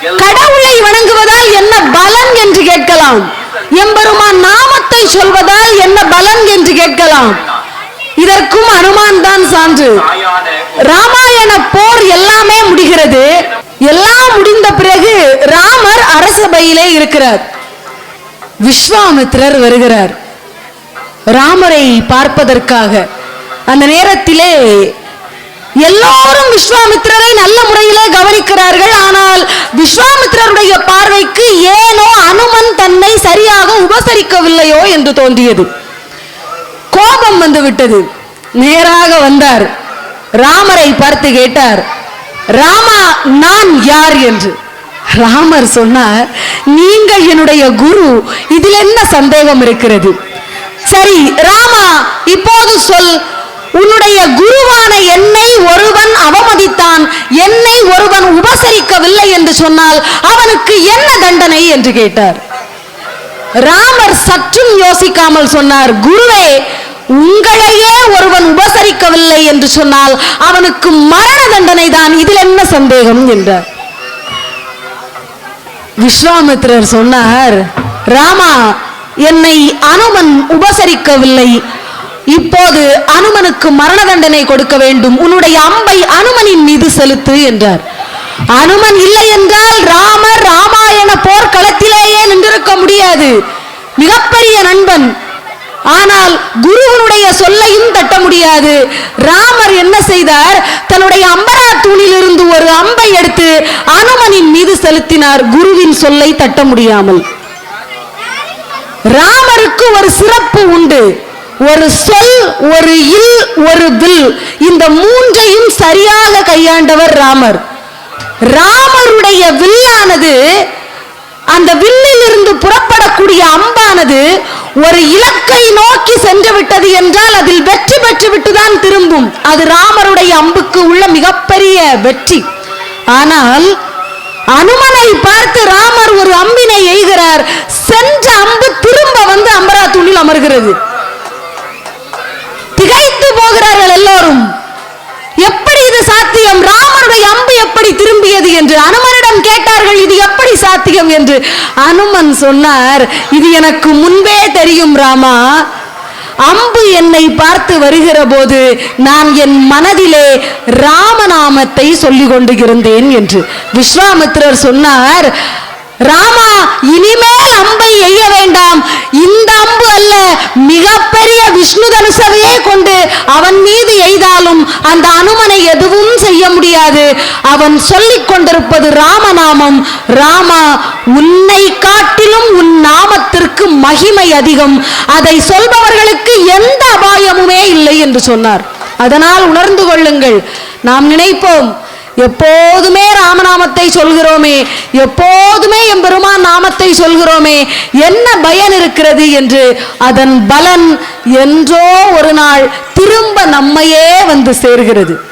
கடவுளை வணங்குவதால் என்ன பலன் என்று கேட்கலாம். எம்பெருமான் நாமத்தை சொல்வதால் என்ன பலன் என்று கேட்கலாம். இதற்கும் அனுமான் தான் சான்று. ராமாயண போர் எல்லாமே முடிகிறது. எல்லாம் முடிந்த பிறகு ராமர் அரசபையிலே இருக்கிறார். விஸ்வாமித்திரர் வருகிறார். ராமரை பார்ப்பதற்காக. அந்த நேரத்திலே எல்லோரும் விஸ்வாமித்திரரை நல்ல முறையிலே கவனிக்கிறார்கள். ஆனால் விஸ்வாமித்திரருடைய பார்வைக்கு ஏனோ அனுமன் தன்னை சரியாக உபசரிக்கவில்லையோ என்று தோன்றியது. கோபம் வந்து விட்டது. நேராக வந்தார். ராமரை பார்த்து கேட்டார் ராமா நான் யார் என்று? ராமர் சொன்னார் நீங்கள் என்னுடைய குரு. இதில் என்ன சந்தேகம் இருக்கிறது? சரி ராமா இப்போது சொல். உன்னுடைய குருவான என்னை ஒருவன் அவமதித்தான் என்னை ஒருவன் உபசரிக்கவில்லை என்று சொன்னால் அவனுக்கு என்ன தண்டனை என்று கேட்டார். ராமர் சற்றும் யோசிக்காமல் சொன்னார் குருவே உங்களையே ஒருவன் உபசரிக்கவில்லை என்று சொன்னால் அவனுக்கு மரண தண்டனை தான் இதில் என்ன சந்தேகம்? என்றார். விஸ்வாமித்திரர் சொன்னார் ராமா என்னை அனுமன் உபசரிக்கவில்லை இப்போது அனுமனுக்கு மரண தண்டனை கொடுக்க வேண்டும். உன்னுடைய அம்பை அனுமனின் மீது செலுத்து என்றார். அனுமன் இல்லை என்றால் ராமர் ராமாயண போர்க்களத்திலேயே நின்றிருக்க முடியாது. மிகப்பெரிய நண்பன். ஆனால் குருவனுடைய சொல்லையும் தட்ட முடியாது. ராமர் என்ன செய்தார்? தன்னுடைய அம்பரா தூணில் இருந்து ஒரு அம்பை எடுத்து அனுமனின் மீது செலுத்தினார். குருவின் சொல்லை தட்ட முடியாமல். ராமருக்கு ஒரு சிறப்பு உண்டு. ஒரு சொல் ஒரு இல் ஒரு வில். இந்த மூன்றையும் சரியாக கையாண்டவர் ராமர். ராமருடைய வில்லானது அந்த வில்லில் இருந்து புறப்படக்கூடிய அம்பானது ஒரு இலக்கை நோக்கி சென்று விட்டது என்றால் அதில் வெற்றி பெற்று விட்டுதான் திரும்பும். அது ராமருடைய அம்புக்கு உள்ள மிகப்பெரிய வெற்றி. ஆனால் அனுமனை பார்த்து ராமர் ஒரு அம்பினை எய்கிறார். சென்ற அம்பு திரும்ப வந்து அம்பரா தூணில் அமர்கிறது. சாத்தியம் எப்படி இது சாத்தியம்? ராமனுடைய அம்பு எப்படி திரும்பியது என்று அனுமனிடம் கேட்டார்கள் இது எப்படி சாத்தியம் என்று. அனுமன் சொன்னார் இது எனக்கு முன்பே தெரியும் ராமா. அம்பு என்னை பார்த்து வருகிற போது நான் என் மனதிலே ராமநாமத்தை சொல்லிக் கொண்டு இருந்தேன் என்று. விஸ்வாமித்திரர் சொன்னார் ராமா இனிமேல் அம்பை எய்ய வேண்டாம். இந்த அம்பு அல்ல மிகப்பெரிய விஷ்ணு தனுசவையே கொண்டு அவன் மீது செய்தாலும் அந்த அனுமனை எதுவும் செய்ய முடியாது. அவன் சொல்லிக் கொண்டிருப்பது ராமநாமம். ராமா உன்னை காட்டிலும் உன் நாமத்திற்கு மகிமை அதிகம். அதை சொல்பவர்களுக்கு எந்த அபாயமுமே இல்லை என்று சொன்னார். அதனால் உணர்ந்து கொள்ளுங்கள். நாம் நினைப்போம் எப்போதுமே ராமநாமத்தை சொல்கிறோமே. எப்போதுமே எம்பெருமான் நாமத்தை சொல்கிறோமே. என்ன பயன் இருக்கிறது என்று? அதன் பலன் என்றோ ஒரு நாள் திரும்ப நம்மையே வந்து சேர்கிறது.